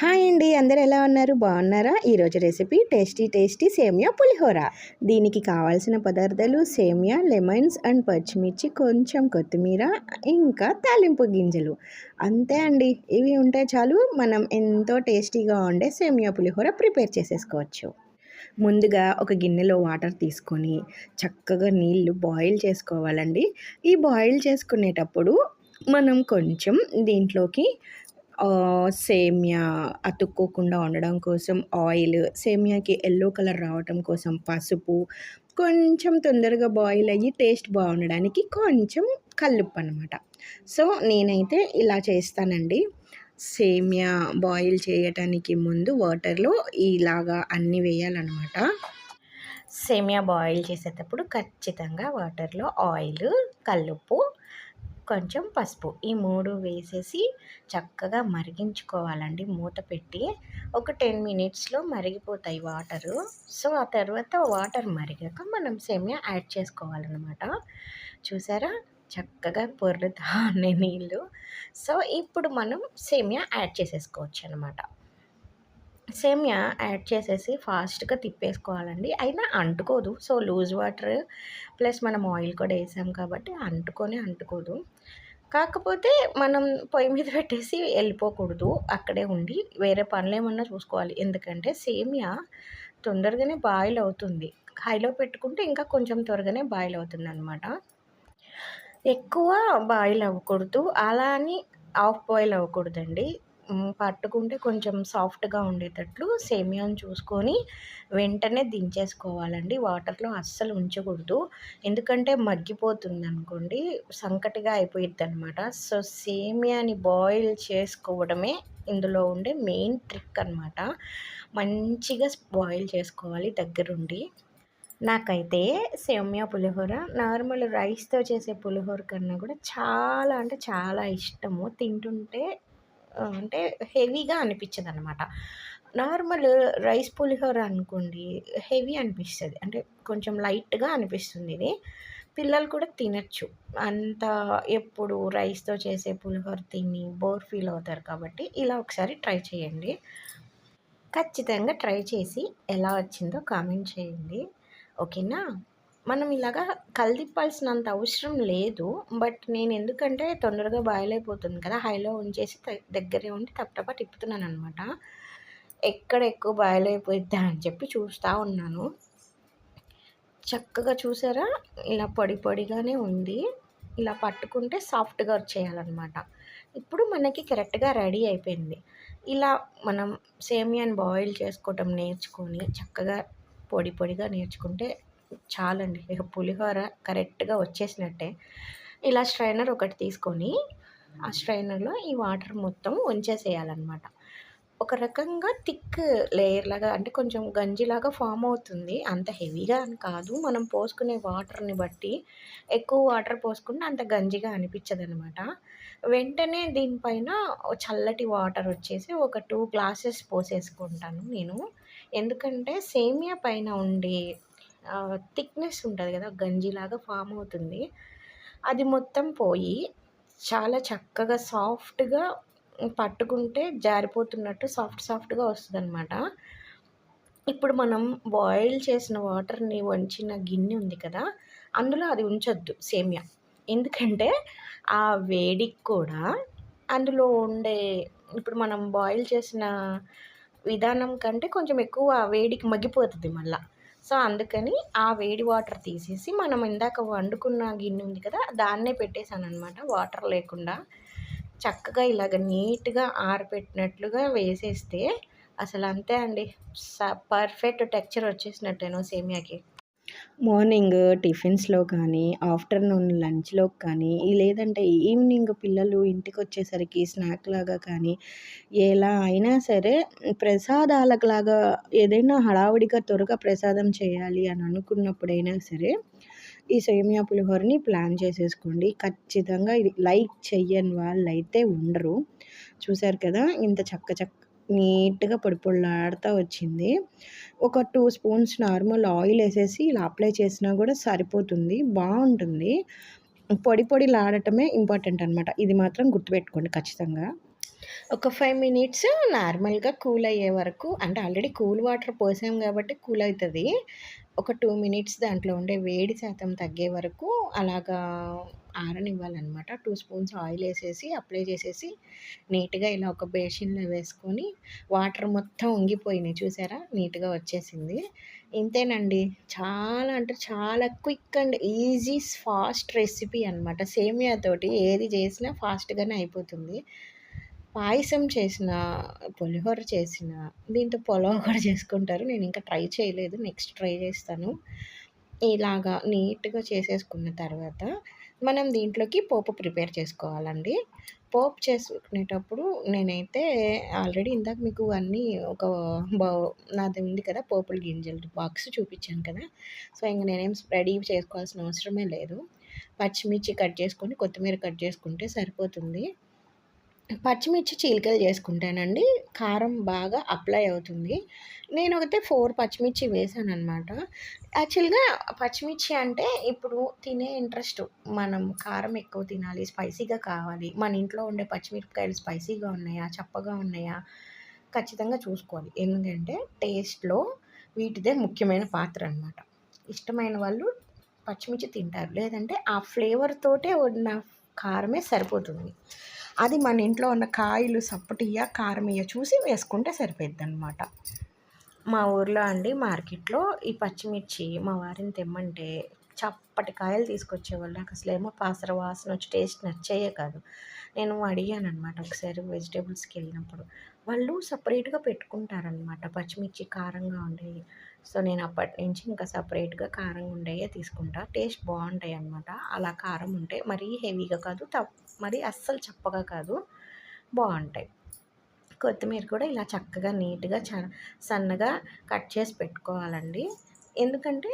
Hi అండి అందరు ఎలా ఉన్నారు? బాగున్నారా? ఈరోజు రెసిపీ టేస్టీ టేస్టీ సేమియా పులిహోర. దీనికి కావాల్సిన పదార్థాలు సేమియా లెమన్స్ అండ్ పచ్చిమిర్చి కొంచెం కొత్తిమీర ఇంకా తాలింపు గింజలు. అంతే అండి ఇవి ఉంటే చాలు మనం ఎంతో టేస్టీగా ఉండే సేమియా పులిహోర ప్రిపేర్ చేసేసుకోవచ్చు. ముందుగా ఒక గిన్నెలో వాటర్ తీసుకొని చక్కగా నీళ్ళు బాయిల్ చేసుకోవాలండి. ఈ బాయిల్ చేసుకునేటప్పుడు మనం కొంచెం దీంట్లోకి సేమియా అతుక్కోకుండా ఉండడం కోసం ఆయిల్ సేమియాకి ఎల్లో కలర్ రావటం కోసం పసుపు కొంచెం తొందరగా బాయిల్ అయ్యి టేస్ట్ బాగుండడానికి కొంచెం కల్లుప్పు అనమాట సో నేనైతే ఇలా చేస్తానండి. సేమియా బాయిల్ చేయటానికి ముందు వాటర్లో ఇలాగా అన్నీ వేయాలన్నమాట. సేమియా బాయిల్ చేసేటప్పుడు ఖచ్చితంగా వాటర్లో ఆయిల్ కల్లుప్పు కొంచెం పసుపు. ఈ మూడు వేసేసి చక్కగా మరిగించుకోవాలండి. మూత పెట్టి ఒక టెన్ మినిట్స్లో మరిగిపోతాయి వాటరు. సో ఆ తర్వాత వాటర్ మరిగాక మనం సేమియా యాడ్ చేసుకోవాలన్నమాట. చూసారా? చక్కగా పొర్లుతా ఉన్నాయి నీళ్ళు. సో ఇప్పుడు మనం సేమియా యాడ్ చేసేసుకోవచ్చు అనమాట సేమియా యాడ్ చేసేసి ఫాస్ట్గా తిప్పేసుకోవాలండి. అయినా అంటుకోదు. సో లూజ్ వాటర్ ప్లస్ మనం ఆయిల్ కూడా వేసాం కాబట్టి అంటుకొని అంటుకోదు. కాకపోతే మనం పొయ్యి మీద పెట్టేసి వెళ్ళిపోకూడదు. అక్కడే ఉండి వేరే పనులు ఏమన్నా చూసుకోవాలి. ఎందుకంటే సేమియా తొందరగానే బాయిల్ అవుతుంది. హైలో పెట్టుకుంటే ఇంకా కొంచెం త్వరగానే బాయిల్ అవుతుంది అనమాట ఎక్కువ బాయిల్ అవ్వకూడదు. అలా అని ఆఫ్ బాయిల్ అవ్వకూడదండి. పట్టుకుంటే కొంచెం సాఫ్ట్గా ఉండేటట్లు సేమియాని చూసుకొని వెంటనే దించేసుకోవాలండి. వాటర్లో అస్సలు ఉంచకూడదు. ఎందుకంటే మగ్గిపోతుంది అనుకోండి సంకటిగా అయిపోయిద్ది అనమాట సో సేమియాని బాయిల్ చేసుకోవడమే ఇందులో ఉండే మెయిన్ ట్రిక్ అనమాట మంచిగా బాయిల్ చేసుకోవాలి దగ్గరుండి. నాకైతే సేమియా పులిహోర నార్మల్ రైస్తో చేసే పులిహోర కన్నా కూడా చాలా అంటే చాలా ఇష్టము. తింటుంటే అంటే హెవీగా అనిపించదు అనమాట నార్మల్ రైస్ పులిహోర అనుకోండి హెవీ అనిపిస్తుంది. అంటే కొంచెం లైట్గా అనిపిస్తుంది ఇది. పిల్లలు కూడా తినచ్చు. అంత ఎప్పుడు రైస్తో చేసే పులిహోర తిని బోర్ ఫీల్ అవుతారు కాబట్టి ఇలా ఒకసారి ట్రై చేయండి. ఖచ్చితంగా ట్రై చేసి ఎలా వచ్చిందో కామెంట్ చేయండి. ఓకేనా? మనం ఇలాగా కలిదిప్పాల్సినంత అవసరం లేదు. బట్ నేను ఎందుకంటే తొందరగా బాయిల్ అయిపోతుంది కదా హైలో ఉంచేసి దగ్గరే ఉండి తప్పటప్ప తిప్పుతున్నాను అనమాట ఎక్కడ ఎక్కువ బాయిల్ అయిపోయిద్దా అని చెప్పి చూస్తూ ఉన్నాను. చక్కగా చూసారా? ఇలా పొడి పొడిగానే ఉంది. ఇలా పట్టుకుంటే సాఫ్ట్గా వచ్చేయాలన్నమాట. ఇప్పుడు మనకి కరెక్ట్గా రెడీ అయిపోయింది. ఇలా మనం సేమియాని బాయిల్ చేసుకోవటం నేర్చుకొని చక్కగా పొడి పొడిగా నేర్చుకుంటే చాలండి. ఇక పులిహోర కరెక్ట్గా వచ్చేసినట్టే. ఇలా స్ట్రైనర్ ఒకటి తీసుకొని ఆ స్ట్రైనర్లో ఈ వాటర్ మొత్తం ఉంచేసేయాలన్నమాట. ఒక రకంగా థిక్ లేయర్ లాగా అంటే కొంచెం గంజిలాగా ఫామ్ అవుతుంది. అంత హెవీగా అని కాదు. మనం పోసుకునే వాటర్ని బట్టి ఎక్కువ వాటర్ పోసుకుంటే అంత గంజిగా అనిపించదు అనమాట వెంటనే దీనిపైన చల్లటి వాటర్ వచ్చేసి ఒక టూ గ్లాసెస్ పోసేసుకుంటాను నేను. ఎందుకంటే సేమియా పైన ఉండే థిక్నెస్ ఉంటుంది కదా గంజిలాగా ఫామ్ అవుతుంది. అది మొత్తం పోయి చాలా చక్కగా సాఫ్ట్గా పట్టుకుంటే జారిపోతున్నట్టు సాఫ్ట్ సాఫ్ట్గా వస్తుంది అనమాట ఇప్పుడు మనం బాయిల్ చేసిన వాటర్ని వంచిన గిన్నె ఉంది కదా అందులో అది ఉంచొద్దు సేమియా. ఎందుకంటే ఆ వేడికి కూడా అందులో ఉండే ఇప్పుడు మనం బాయిల్ చేసిన విధానం కంటే కొంచెం ఎక్కువ వేడికి మగ్గిపోతుంది మళ్ళీ. సో అందుకని ఆ వేడి వాటర్ తీసేసి మనం ఇందాక వండుకున్న గిన్నె ఉంది కదా దాన్నే పెట్టేశాను అనమాట వాటర్ లేకుండా చక్కగా ఇలాగ నీట్గా ఆరబెట్టినట్లుగా వేసేస్తే అసలు అంతే అండి. పర్ఫెక్ట్ టెక్చర్ వచ్చేసినట్టేనో సేమియాకి. మార్నింగ్ టిఫిన్స్లో కానీ ఆఫ్టర్నూన్ లంచ్లో కానీ లేదంటే ఈవినింగ్ పిల్లలు ఇంటికి వచ్చేసరికి స్నాక్ లాగా కానీ ఎలా అయినా సరే ప్రసాదాలలాగా ఏదైనా హడావుడిగా త్వరగా ప్రసాదం చేయాలి అని అనుకున్నప్పుడైనా సరే ఈ సేమియా పులిహోరని ప్లాన్ చేసేసుకోండి. ఖచ్చితంగా ఇది లైక్ చెయ్యని వాళ్ళు అయితే ఉండరు. చూశారు కదా ఇంత చక్క చక్క నీట్గా పొడి పొడిలాడుతూ వచ్చింది. ఒక టూ స్పూన్స్ నార్మల్ ఆయిల్ వేసేసి ఇలా అప్లై చేసినా కూడా సరిపోతుంది. బాగుంటుంది. పొడి పొడి లాడటమే ఇంపార్టెంట్ అనమాట ఇది మాత్రం గుర్తుపెట్టుకోండి ఖచ్చితంగా. ఒక ఫైవ్ మినిట్స్ నార్మల్గా కూల్ అయ్యే వరకు అంటే ఆల్రెడీ కూల్ వాటర్ పోసాం కాబట్టి కూల్ అవుతుంది. ఒక టూ మినిట్స్ దాంట్లో ఉండే వేడి శాతం తగ్గే వరకు అలాగా ఆరనివ్వాలన్నమాట. టూ స్పూన్స్ ఆయిల్ వేసేసి అప్లై చేసేసి నీట్గా ఇలా ఒక బేషన్లో వేసుకొని వాటర్ మొత్తం ఉంగిపోయినాయి చూసారా? నీట్గా వచ్చేసింది. ఇంతేనండి. చాలా అంటే చాలా quick and easy fast recipe అనమాట సేమియాతోటి ఏది చేసినా ఫాస్ట్గానే అయిపోతుంది. పాయసం చేసిన పులిహోర చేసిన దీంతో పొలవ కూడా చేసుకుంటారు. నేను ఇంకా ట్రై చేయలేదు. నెక్స్ట్ ట్రై చేస్తాను. ఇలాగా నీట్గా చేసేసుకున్న తర్వాత మనం దీంట్లోకి పోపు ప్రిపేర్ చేసుకోవాలండి. పోపు చేసుకునేటప్పుడు నేనైతే ఆల్రెడీ ఇందాక మీకు అన్నీ ఒక బౌ నాది ఉంది కదా పోపుల గింజలు బాక్స్ చూపించాను కదా. సో ఇంక నేనేం రెడీ చేసుకోవాల్సిన అవసరమే లేదు. పచ్చిమిర్చి కట్ చేసుకొని కొత్తిమీర కట్ చేసుకుంటే సరిపోతుంది. పచ్చిమిర్చి చీలికలు చేసుకుంటానండి. కారం బాగా అప్లై అవుతుంది. నేను ఒకతే ఫోర్ పచ్చిమిర్చి వేసాను అనమాట యాక్చువల్గా పచ్చిమిర్చి అంటే ఇప్పుడు తినే ఇంట్రెస్ట్ మనం కారం ఎక్కువ తినాలి స్పైసీగా కావాలి. మన ఇంట్లో ఉండే పచ్చిమిరపకాయలు స్పైసీగా ఉన్నాయా చప్పగా ఉన్నాయా ఖచ్చితంగా చూసుకోవాలి. ఎందుకంటే టేస్ట్లో వీటిదే ముఖ్యమైన పాత్ర అనమాట ఇష్టమైన వాళ్ళు పచ్చిమిర్చి తింటారు. లేదంటే ఆ ఫ్లేవర్ తోటే ఉన్న కారమే సరిపోతుంది. అది మన ఇంట్లో ఉన్న కాయలు సప్పటియ్య కారమయ్య చూసి వేసుకుంటే సరిపోద్ది అనమాట మా ఊర్లో అండి మార్కెట్లో ఈ పచ్చిమిర్చి మా వారిని తెమ్మంటే చప్పటి కాయలు తీసుకొచ్చేవాళ్ళు. నాకు అసలు ఏమో పాసర వాసన వచ్చి టేస్ట్ నచ్చేయే కాదు. నేను అడిగాను అనమాట ఒకసారి వెజిటేబుల్స్కి వెళ్ళినప్పుడు. వాళ్ళు సపరేట్గా పెట్టుకుంటారనమాట పచ్చిమిర్చి కారంగా ఉండేవి. సో నేను అప్పటి నుంచి ఇంకా సపరేట్గా కారంగా ఉండేవే తీసుకుంటా. టేస్ట్ బాగుంటాయి అనమాట అలా కారం ఉంటే మరీ హెవీగా కాదు. తప్ మరీ అస్సలు చప్పగా కాదు. బాగుంటాయి. కొత్తిమీర కూడా ఇలా చక్కగా నీట్గా చ సన్నగా కట్ చేసి పెట్టుకోవాలండి. ఎందుకంటే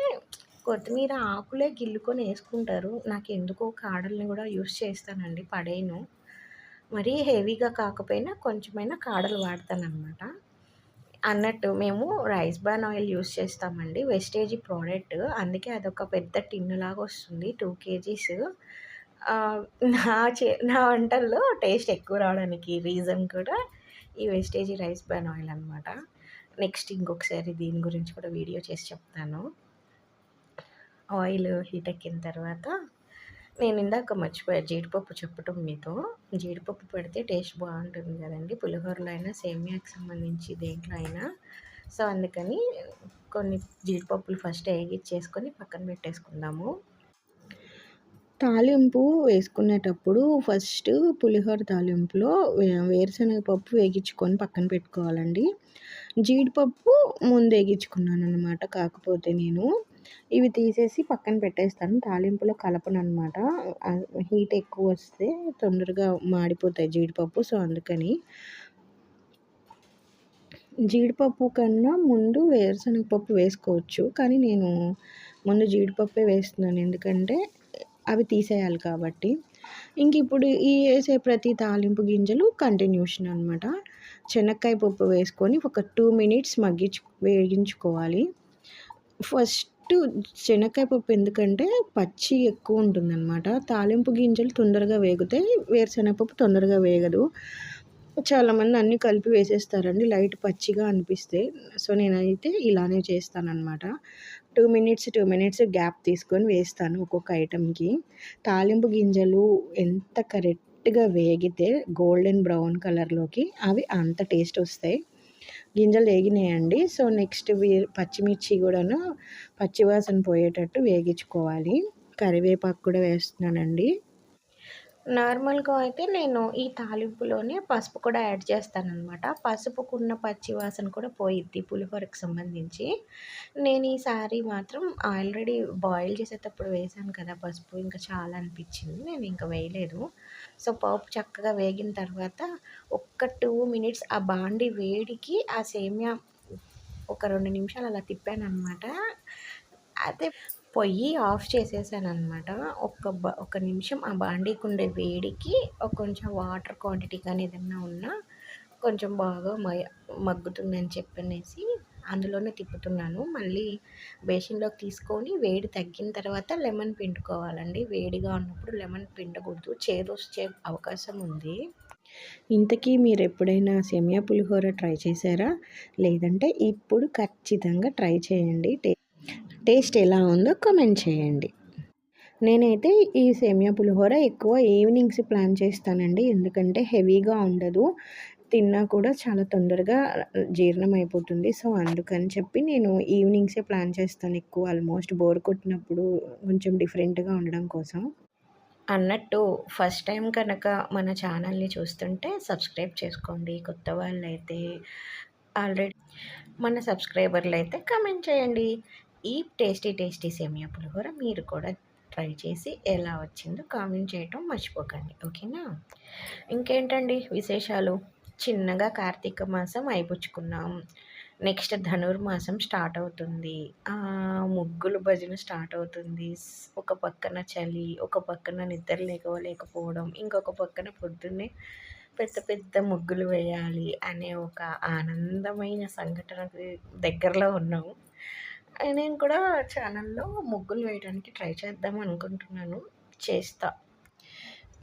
కొత్తిమీర ఆకులే గిల్లుకొని వేసుకుంటారు. నాకు ఎందుకో కాడల్ని కూడా యూస్ చేస్తానండి పడేను. మరీ హెవీగా కాకపోయినా కొంచెమైనా కాడలు వాడతాను అనమాట అన్నట్టు మేము రైస్ బ్రాన్ ఆయిల్ యూస్ చేస్తామండి వెస్టేజీ ప్రోడక్ట్. అందుకే అదొక పెద్ద టిన్నులాగా వస్తుంది టూ కేజీస్. నా చే నా వంటల్లో టేస్ట్ ఎక్కువ రావడానికి రీజన్ కూడా ఈ వెస్టేజీ రైస్ బ్రాన్ ఆయిల్ అనమాట నెక్స్ట్ ఇంకొకసారి దీని గురించి కూడా వీడియో చేసి చెప్తాను. ఆయిల్ హీట్ ఎక్కిన తర్వాత నేను ఇందాక మర్చిపోయా జీడిపప్పు చెప్పటం మీతో. జీడిపప్పు పెడితే టేస్ట్ బాగుంటుంది కదండి. పులిహోరలో అయినా సేమియాకి సంబంధించి దేంట్లో అయినా. సో అందుకని కొన్ని జీడిపప్పులు ఫస్ట్ వేగిచ్చేసుకొని పక్కన పెట్టేసుకుందాము. తాలింపు వేసుకునేటప్పుడు ఫస్ట్ పులిహోర తాలింపులో వేరుశనగ పప్పు వేగించుకొని పక్కన పెట్టుకోవాలండి. జీడిపప్పు ముందు వేగించుకున్నాను అనమాట కాకపోతే నేను. ఇవి తీసేసి పక్కన పెట్టేస్తాను. తాలింపులో కలపను అనమాట హీట్ ఎక్కువ వస్తే తొందరగా మాడిపోతాయి జీడిపప్పు. సో అందుకని జీడిపప్పు కన్నా ముందు వేరుశనగపప్పు వేసుకోవచ్చు. కానీ నేను ముందు జీడిపప్పే వేస్తున్నాను. ఎందుకంటే అవి తీసేయాలి కాబట్టి. ఇంక ఇప్పుడు ఈ వేసే ప్రతి తాలింపు గింజలు కంటిన్యూషన్ అనమాట శనక్కాయ పప్పు వేసుకొని ఒక టూ మినిట్స్ మగ్గించు వేగించుకోవాలి. ఫస్ట్ శనక్కాయ పప్పు ఎందుకంటే పచ్చి ఎక్కువ ఉంటుందన్నమాట. తాలింపు గింజలు తొందరగా వేగుతాయి వేరుశనగపప్పు తొందరగా వేగదు. చాలామంది అన్నీ కలిపి వేసేస్తారండి లైట్ పచ్చిగా అనిపిస్తే. సో నేనైతే ఇలానే చేస్తానన్నమాట. Two minutes two minutes gap తీసుకొని వేస్తాను ఒక్కొక్క ఐటెంకి. తాలింపు గింజలు ఎంత కరెక్ట్గా వేగితే గోల్డెన్ బ్రౌన్ కలర్లోకి అవి అంత టేస్ట్ వస్తాయి. గింజలు వేగినాయండి. సో నెక్స్ట్ పచ్చిమిర్చి కూడాను పచ్చివాసన పోయేటట్టు వేగించుకోవాలి. కరివేపాకు కూడా వేస్తున్నానండి. నార్మల్గా అయితే నేను ఈ తాలింపులోనే పసుపు కూడా యాడ్ చేస్తానమాట పసుపుకున్న పచ్చి వాసన కూడా పోయిద్ది పులిహోరకు సంబంధించి. నేను ఈసారి మాత్రం ఆల్రెడీ బాయిల్ చేసేటప్పుడు వేసాను కదా పసుపు ఇంకా చాలా అనిపించింది నేను ఇంకా వేయలేదు. సో పప్పు చక్కగా వేగిన తర్వాత ఒక్క టూ మినిట్స్ ఆ బాండి వేడికి ఆ సేమియా ఒక రెండు నిమిషాలు అలా తిప్పాను అనమాట అదే పొయ్యి ఆఫ్ చేసేసాను అనమాట ఒక బ ఒక నిమిషం ఆ బాండీకి ఉండే వేడికి ఒక కొంచెం వాటర్ క్వాంటిటీ కానీ ఏదన్నా ఉన్నా కొంచెం బాగా మ మగ్గుతుందని చెప్పనేసి అందులోనే తిప్పుతున్నాను. మళ్ళీ బేసిన్లోకి తీసుకొని వేడి తగ్గిన తర్వాత లెమన్ పిండుకోవాలండి. వేడిగా ఉన్నప్పుడు లెమన్ పిండకూడదు. చేదు వచ్చే అవకాశం ఉంది. ఇంతకీ మీరు ఎప్పుడైనా సెమియా పులిహోర ట్రై చేశారా? లేదంటే ఇప్పుడు ఖచ్చితంగా ట్రై చేయండి. టే టేస్ట్ ఎలా ఉందో కామెంట్ చేయండి. నేనైతే ఈ సేమియా పులిహోర ఎక్కువ ఈవినింగ్స్ ప్లాన్ చేస్తానండి. ఎందుకంటే హెవీగా ఉండదు. తిన్నా కూడా చాలా తొందరగా జీర్ణం అయిపోతుంది సో అందుకని చెప్పి నేను ఈవినింగ్సే ప్లాన్ చేస్తాను ఎక్కువ. ఆల్మోస్ట్ బోర్ కొట్టినప్పుడు కొంచెం డిఫరెంట్గా ఉండడం కోసం. అన్నట్టు ఫస్ట్ టైం కనుక మన ఛానల్ని చూస్తుంటే సబ్స్క్రైబ్ చేసుకోండి. కొత్త వాళ్ళు అయితే ఆల్రెడీ మన సబ్స్క్రైబర్లు అయితే కమెంట్ చేయండి. ఈ టేస్టీ టేస్టీ సేమియా పులిహోర మీరు కూడా ట్రై చేసి ఎలా వచ్చిందో కామెంట్ చేయటం మర్చిపోకండి. ఓకేనా? ఇంకేంటండి విశేషాలు? చిన్నగా కార్తీక మాసం అయిపుచ్చుకున్నాం. నెక్స్ట్ ధనుర్మాసం స్టార్ట్ అవుతుంది. ముగ్గులు భజన స్టార్ట్ అవుతుంది. ఒక పక్కన చలి ఒక పక్కన నిద్ర లేకపోవడం ఇంకొక పక్కన పొద్దున్నే పెద్ద పెద్ద ముగ్గులు వేయాలి అనే ఒక ఆనందమైన సంఘటనకు దగ్గరలో ఉన్నాము నేను కూడా ఛానల్లో ముగ్గులు వేయడానికి ట్రై చేద్దాం అనుకుంటున్నాను. చేస్తా.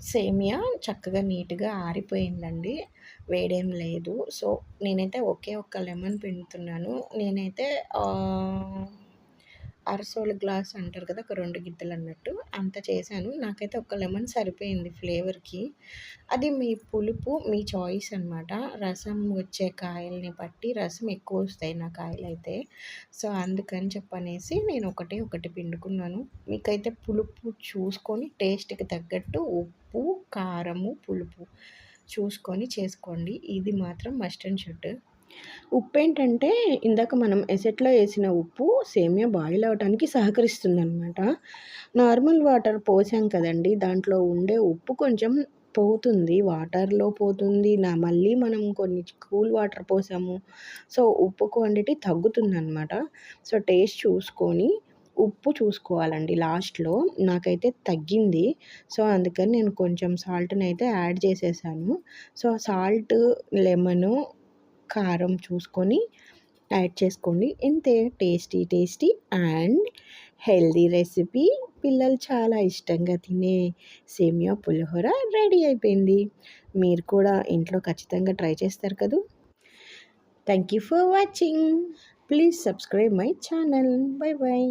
సేమియా చక్కగా నీట్గా ఆరిపోయిందండి. వేడేం లేదు. సో నేనైతే ఒకే ఒక్క లెమన్ పిండుతున్నాను. నేనైతే అరసోల గ్లాస్ అంటారు కదా ఒక రెండు గిద్దలు అన్నట్టు. అంత చేశాను. నాకైతే ఒక లెమన్ సరిపోయింది ఫ్లేవర్కి. అది మీ పులుపు మీ చాయిస్ అనమాట రసం వచ్చే కాయల్ని బట్టి రసం ఎక్కువ వస్తాయి నా కాయలు అయితే సో అందుకని చెప్పనేసి నేను ఒకటే ఒకటి పిండుకున్నాను. మీకైతే పులుపు చూసుకొని టేస్ట్కి తగ్గట్టు ఉప్పు కారము పులుపు చూసుకొని చేసుకోండి. ఇది మాత్రం మస్ట్ అండ్ షుడ్. ఉప్పు ఏంటంటే ఇందాక మనం ఎసెట్లో వేసిన ఉప్పు సేమియా బాయిల్ అవడానికి సహకరిస్తుంది అనమాట నార్మల్ వాటర్ పోసాం కదండి దాంట్లో ఉండే ఉప్పు కొంచెం పోతుంది వాటర్లో పోతుంది నా మళ్ళీ మనం కొన్ని కూల్ వాటర్ పోసాము. సో ఉప్పు క్వాంటిటీ తగ్గుతుంది అనమాట సో టేస్ట్ చూసుకొని ఉప్పు చూసుకోవాలండి లాస్ట్లో. నాకైతే తగ్గింది. సో అందుకని నేను కొంచెం సాల్ట్ని అయితే యాడ్ చేసేసాను. సో సాల్ట్ లెమను కారం చూసుకొని యాడ్ చేసుకోండి. ఇంతే tasty tasty and healthy recipe. పిల్లలు చాలా ఇష్టంగా తినే సేమియా పులిహోర రెడీ అయిపోయింది. మీరు కూడా ఇంట్లో ఖచ్చితంగా ట్రై చేస్తారు కదా. Thank you for watching. Please subscribe my channel. Bye bye